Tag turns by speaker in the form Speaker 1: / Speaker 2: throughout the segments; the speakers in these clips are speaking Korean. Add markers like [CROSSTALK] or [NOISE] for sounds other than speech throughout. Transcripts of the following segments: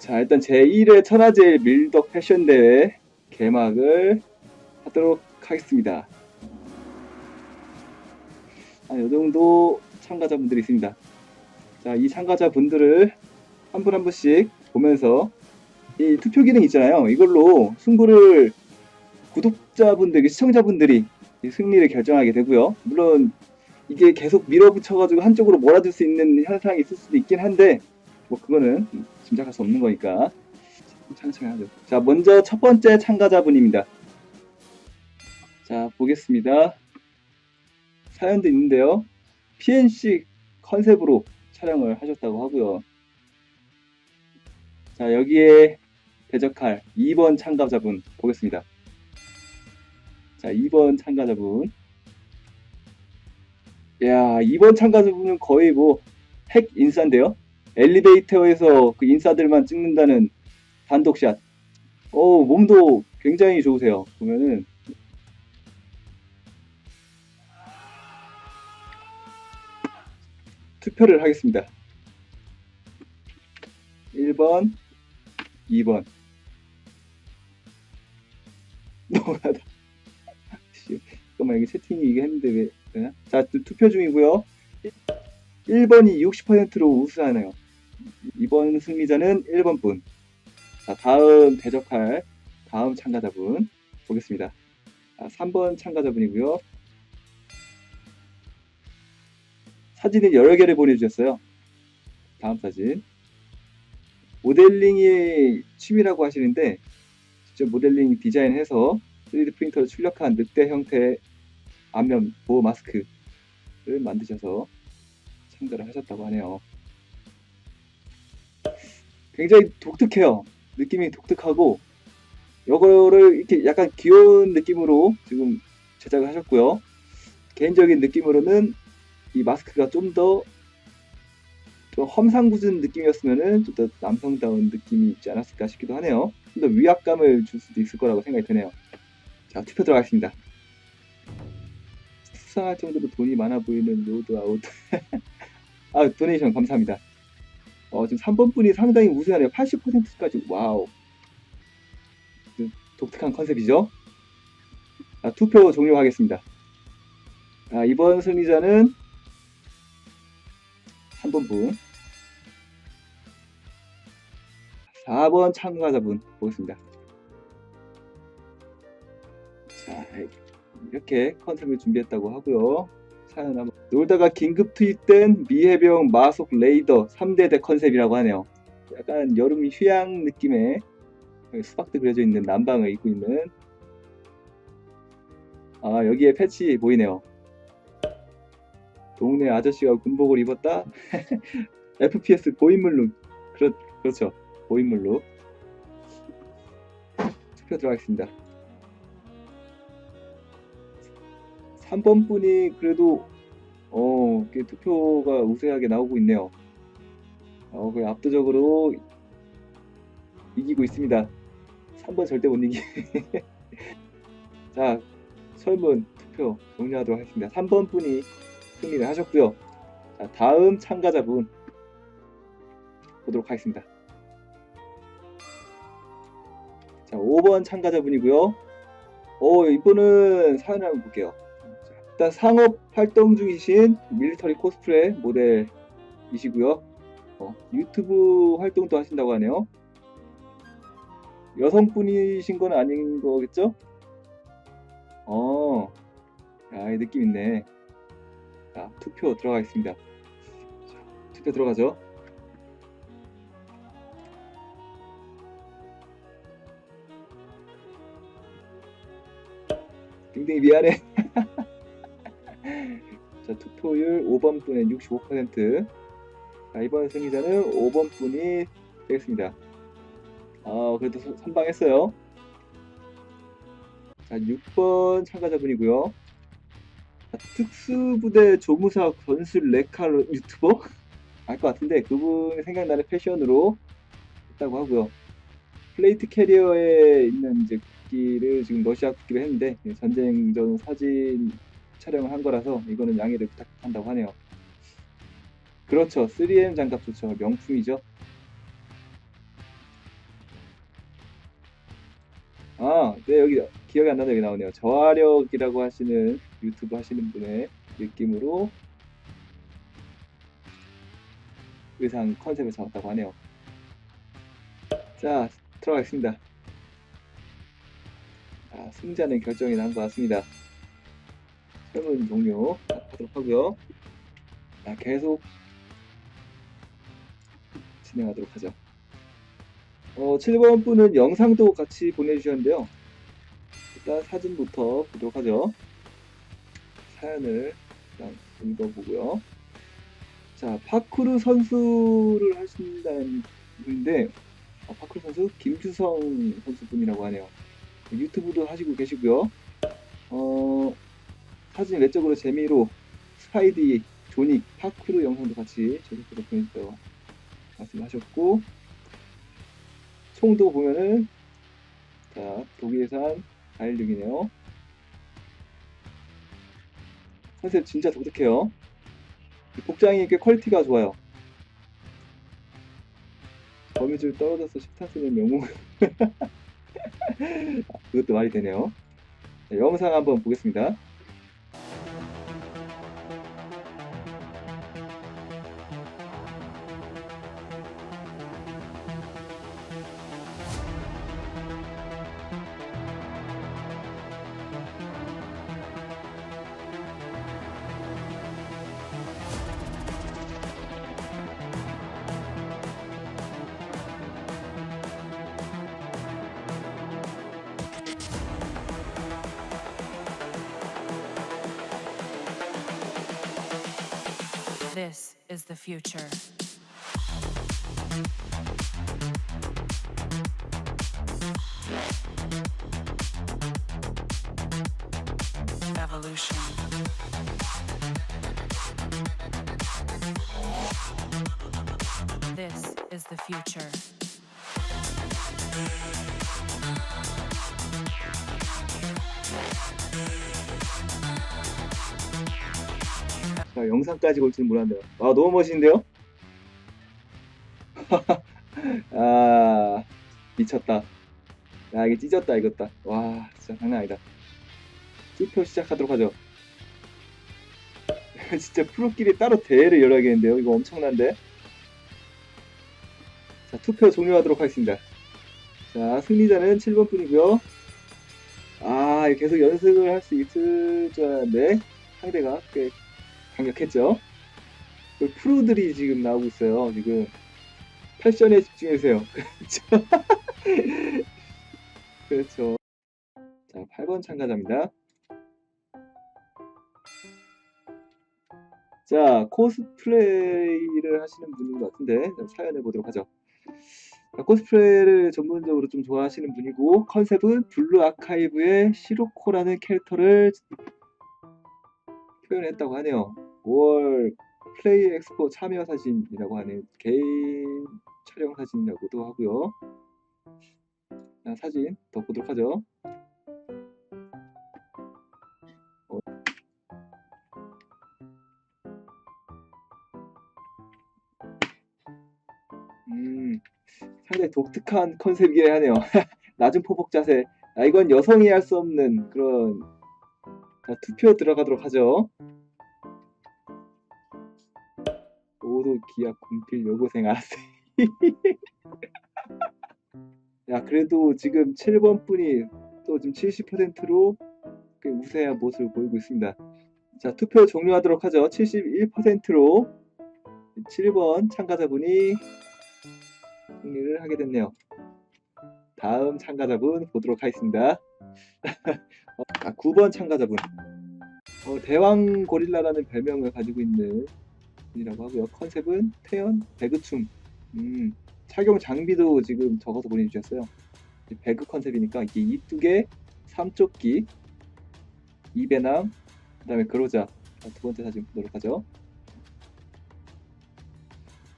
Speaker 1: 자, 일단 제1회 천하제일 밀덕 패션 대회 개막을 하도록 하겠습니다. 아, 요 정도 참가자분들이 있습니다. 자, 이 참가자분들을 한 분한 분씩 보면서 이 투표 기능 있잖아요. 이걸로 승부를 구독자분들, 시청자분들이 이 승리를 결정하게 되고요. 물론 이게 계속 밀어붙여가지고 한쪽으로 몰아줄 수 있는 현상이 있을 수도 있긴 한데 뭐 그거는 짐작할 수 없는 거니까 천천히 하죠. 자, 먼저 첫 번째 참가자분입니다. 자, 보겠습니다. 사연도 있는데요. PNC 컨셉으로 촬영을 하셨다고 하고요. 자, 여기에 대적할 2번 참가자분 보겠습니다. 자, 2번 참가자분. 야, 2번 참가자분은 거의 뭐 핵 인싸인데요. 엘리베이터에서 그 인싸들만 찍는다는 단독샷. 어, 몸도 굉장히 좋으세요. 보면은 투표를 하겠습니다. 1번, 2번. [LAUGHS] 너무하다. 씨, 잠깐만, 여기 채팅이 이게 했는데 왜? 자, 투- 투표 중이고요. 1번이 60%로 우수하네요. 이번 승리자는 1번 분. 자, 다음 대적할 다음 참가자분 보겠습니다. 아, 3번 참가자분이고요. 사진을 여러 개를 보내주셨어요. 다음 사진. 모델링이 취미라고 하시는데 직접 모델링 디자인해서 3D 프린터로 출력한 늑대 형태의 안면 보호 마스크를 만드셔서 참가를 하셨다고 하네요. 굉장히 독특해요. 느낌이 독특하고 이거를 이렇게 약간 귀여운 느낌으로 지금 제작을 하셨고요. 개인적인 느낌으로는 이 마스크가 좀 더 좀 험상궂은 느낌이었으면은 좀 더 남성다운 느낌이 있지 않았을까 싶기도 하네요. 좀 더 위압감을 줄 수도 있을 거라고 생각이 드네요. 자, 투표 들어가겠습니다. 수상할 정도로 돈이 많아 보이는 로드 아웃. [LAUGHS] 아, 도네이션 감사합니다. 어, 지금 3번 분이 상당히 우수하네요. 80%까지. 와우. 그 독특한 컨셉이죠? 자, 투표 종료하겠습니다. 자, 이번 승리자는 3번 분. 4번 참가자분 보겠습니다. 자, 이렇게 컨셉을 준비했다고 하고요. 사연 한번 놀다가 긴급 투입된 미해병 마속 레이더 3대대 컨셉이라고 하네요. 약간 여름 휴양 느낌의 수박도 그려져 있는 남방을 입고 있는 아 여기에 패치 보이네요. 동네 아저씨가 군복을 입었다. [LAUGHS] FPS 고인물로 그렇 그렇죠 고인물로 투표 들어가겠습니다. 3번 분이 그래도 어, 꽤 투표가 우세하게 나오고 있네요. 어, 거의 압도적으로 이기고 있습니다. 3번 절대 못 이기. [LAUGHS] 자, 설문 투표 종료하도록 하겠습니다. 3번 분이 승리를 하셨고요. 자, 다음 참가자분 보도록 하겠습니다. 자, 5번 참가자분이고요. 어, 이분은 사연을 한번 볼게요. 자, 일단 상업 활동 중이신 밀리터리 코스프레 모델이시고요. 어, 유튜브 활동도 하신다고 하네요. 여성분이신 건 아닌 거겠죠? 어, 야, 이 느낌 있네. 자, 투표 들어가겠습니다. 자, 투표 들어가죠. 굉장히 미안해. 자, 투표율 5번 분의 65%. 자, 이번 승리자는 5번 분이 되겠습니다. 아, 그래도 선- 선방했어요. 자, 6번 참가자분이고요. 자, 특수부대 조무사 건술 레칼 유튜버? 알 것 같은데 그분이 생각나는 패션으로 했다고 하고요. 플레이트 캐리어에 있는 이제 국기를 지금 러시아 국기로 했는데 예, 전쟁 전 사진 촬영을 한 거라서 이거는 양해를 부탁한다고 하네요. 그렇죠. 3M 장갑 좋죠. 명품이죠. 아, 네, 여기 기억이 안 나는 여기 나오네요. 저하력이라고 하시는 유튜브 하시는 분의 느낌으로 의상 컨셉을 잡았다고 하네요. 자, 들어가겠습니다. 아, 승자는 결정이 난 것 같습니다. 설문 종료 하도록 하고요. 자, 계속 진행하도록 하죠. 어, 7번 분은 영상도 같이 보내주셨는데요. 일단 사진부터 보도록 하죠. 사연을 일단 읽어보고요. 자, 파쿠르 선수를 하신다는 분인데, 어, 파쿠르 선수 김주성 선수분이라고 하네요. 유튜브도 하시고 계시고요. 어, 사진 외적으로 재미로 스파이디, 조닉, 파쿠르 영상도 같이 제작해서 보내주다고 말씀하셨고, 총도 보면은, 자, 독일산 416이네요. 컨셉 진짜 독특해요. 이 복장이 꽤 퀄리티가 좋아요. 거미줄 떨어져서 식탁 쓰는 명물. [LAUGHS] 그것도 말이 되네요. 자, 영상 한번 보겠습니다.
Speaker 2: This is the future. Evolution. This is the future.
Speaker 1: 자, 영상까지 올 줄은 몰랐네요. 아, 너무 멋있는데요? [LAUGHS] 아, 미쳤다. 야, 이게 찢었다, 이것다. 와, 진짜 장난 아니다. 투표 시작하도록 하죠. [LAUGHS] 진짜 프로끼리 따로 대회를 열어야겠는데요? 이거 엄청난데? 자, 투표 종료하도록 하겠습니다. 자, 승리자는 7번 분이고요. 아, 계속 연습을 할 수 있을 줄 알았는데, 상대가 꽤 강력했죠. 그 프로들이 지금 나오고 있어요. 지금 패션에 집중해주세요. [LAUGHS] 그렇죠. [LAUGHS] 그렇죠. 자, 8번 참가자입니다. 자, 코스프레이를 하시는 분인 것 같은데 자, 사연을 보도록 하죠. 자, 코스프레를 전문적으로 좀 좋아하시는 분이고 컨셉은 블루 아카이브의 시로코라는 캐릭터를 표현했다고 하네요. 5월 플레이 엑스포 참여 사진이라고 하는 개인 촬영 사진이라고도 하고요. 자, 사진 더 보도록 하죠. 어. 음, 상당히 독특한 컨셉이긴 하네요. [LAUGHS] 낮은 포복 자세. 아, 이건 여성이 할 수 없는 그런 자, 투표 들어가도록 하죠. 모두 기약 군필 요고생 알았어요. [LAUGHS] 야, 그래도 지금 7번 분이 또 지금 70%로 우세한 모습을 보이고 있습니다. 자, 투표 종료하도록 하죠. 71%로 7번 참가자분이 승리를 하게 됐네요. 다음 참가자분 보도록 하겠습니다. 어, [LAUGHS] 아, 9번 참가자분. 어, 대왕 고릴라라는 별명을 가지고 있는 분이라고 하고요. 컨셉은 태연 배그춤. 음, 착용 장비도 지금 적어서 보내주셨어요. 배그 컨셉이니까 이게 이뚝에 삼조끼, 이배낭, 그다음에 그로자. 자, 두 번째 사진 보도록 하죠.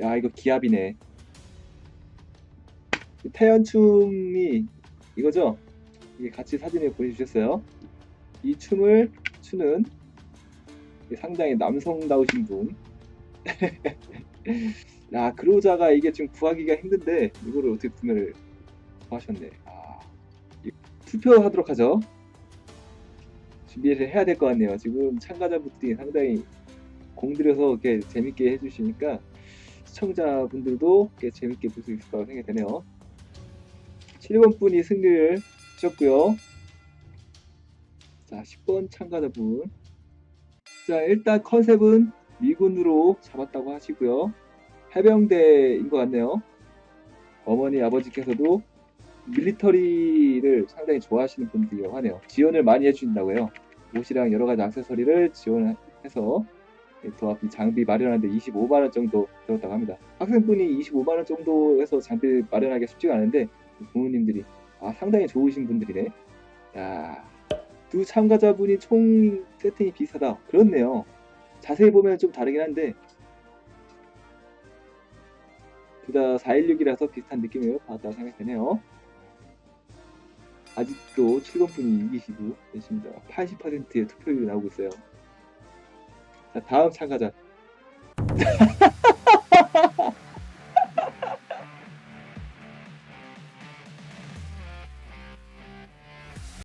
Speaker 1: 야 이거 기압이네. 태연춤이 이거죠? 이게 같이 사진을 보내주셨어요. 이 춤을 추는 상당히 남성다우신 분. [LAUGHS] 야, 그로자가 이게 지금 구하기가 힘든데 이거를 어떻게 구매를 하셨네. 아, 투표하도록 하죠. 준비를 해야 될 것 같네요. 지금 참가자분들이 상당히 공들여서 이렇게 재밌게 해주시니까 시청자분들도 꽤 재밌게 볼 수 있을 거라고 생각이 되네요. 7번 분이 승리를 하셨고요. 자, 10번 참가자분. 자, 일단 컨셉은 미군으로 잡았다고 하시고요. 해병대인 것 같네요. 어머니, 아버지께서도 밀리터리를 상당히 좋아하시는 분들이라고 하네요. 지원을 많이 해주신다고 해요. 옷이랑 여러 가지 액세서리를 지원해서 도합비 장비 마련하는데 25만원 정도 들었다고 합니다. 학생분이 25만원 정도 해서 장비 마련하기가 쉽지가 않은데 부모님들이 아 상당히 좋으신 분들이네. 야, 두 참가자분이 총 세팅이 비슷하다. 그렇네요. 자세히 보면 좀 다르긴 한데 둘 다 416이라서 비슷한 느낌을 받았다고 생각이 되네요. 아직도 7번 분이 이기시고 계십니다. 80%의 투표율이 나오고 있어요. 자, 다음 참가자. [LAUGHS]